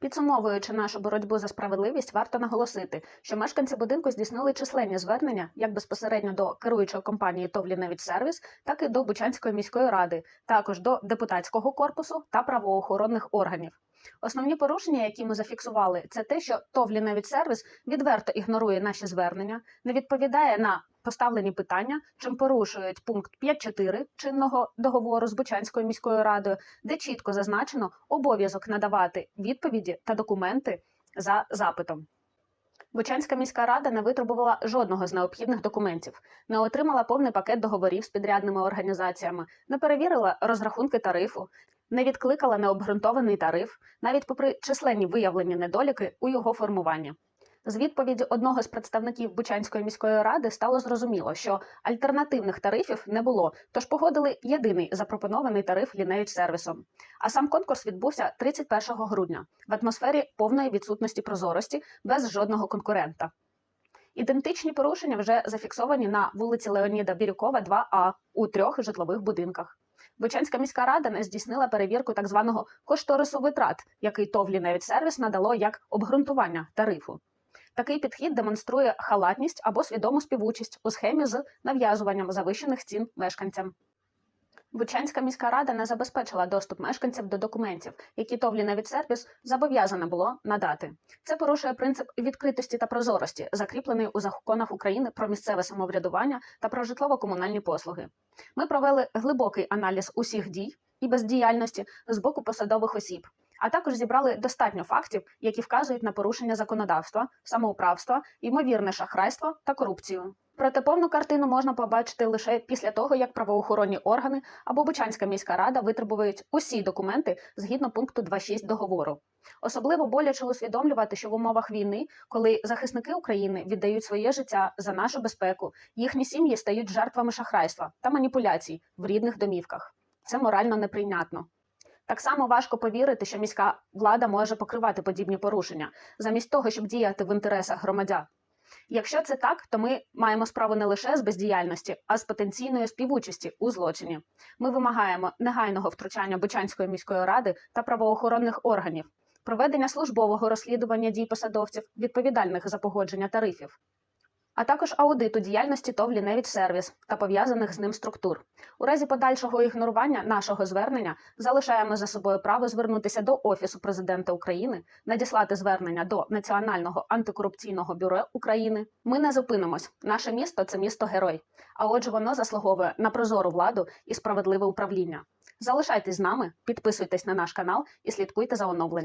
Підсумовуючи нашу боротьбу за справедливість, варто наголосити, що мешканці будинку здійснили численні звернення як безпосередньо до керуючої компанії ТОВ «Ліневідсервіс», так і до Бучанської міської ради, також до депутатського корпусу та правоохоронних органів. Основні порушення, які ми зафіксували, це те, що ТОВ «Ліневідсервіс» відверто ігнорує наші звернення, не відповідає на поставлені питання, чим порушують пункт 5.4 чинного договору з Бучанською міською радою, де чітко зазначено обов'язок надавати відповіді та документи за запитом. Бучанська міська рада не витребувала жодного з необхідних документів, не отримала повний пакет договорів з підрядними організаціями, не перевірила розрахунки тарифу, не відкликала необґрунтований тариф, навіть попри численні виявлені недоліки у його формуванні. З відповіді одного з представників Бучанської міської ради стало зрозуміло, що альтернативних тарифів не було, тож погодили єдиний запропонований тариф лінейдж сервісом. А сам конкурс відбувся 31 грудня в атмосфері повної відсутності прозорості без жодного конкурента. Ідентичні порушення вже зафіксовані на вулиці Леоніда Бірюкова, 2А у трьох житлових будинках. Бучанська міська рада не здійснила перевірку так званого кошторису витрат, який товлі навіть сервіс надало як обґрунтування тарифу. Такий підхід демонструє халатність або свідому співучість у схемі з нав'язуванням завищених цін мешканцям. Бучанська міська рада не забезпечила доступ мешканців до документів, які ТОВ «Ліневідсервіс» зобов'язане було надати. Це порушує принцип відкритості та прозорості, закріплений у законах України про місцеве самоврядування та про житлово-комунальні послуги. Ми провели глибокий аналіз усіх дій і бездіяльності з боку посадових осіб, а також зібрали достатньо фактів, які вказують на порушення законодавства, самоуправства, ймовірне шахрайство та корупцію. Проте повну картину можна побачити лише після того, як правоохоронні органи або Бучанська міська рада витребують усі документи згідно пункту 2.6 договору. Особливо боляче усвідомлювати, що в умовах війни, коли захисники України віддають своє життя за нашу безпеку, їхні сім'ї стають жертвами шахрайства та маніпуляцій в рідних домівках. Це морально неприйнятно. Так само важко повірити, що міська влада може покривати подібні порушення, замість того, щоб діяти в інтересах громадян. Якщо це так, то ми маємо справу не лише з бездіяльності, а з потенційної співучасті у злочині. Ми вимагаємо негайного втручання Бучанської міської ради та правоохоронних органів, проведення службового розслідування дій посадовців, відповідальних за погодження тарифів, а також аудиту діяльності ТОВ «Ліневідсервіс» та пов'язаних з ним структур. У разі подальшого ігнорування нашого звернення залишаємо за собою право звернутися до Офісу президента України, надіслати звернення до Національного антикорупційного бюро України. Ми не зупинимось. Наше місто це місто герой. А отже, воно заслуговує на прозору владу і справедливе управління. Залишайтесь з нами, підписуйтесь на наш канал і слідкуйте за оновленням.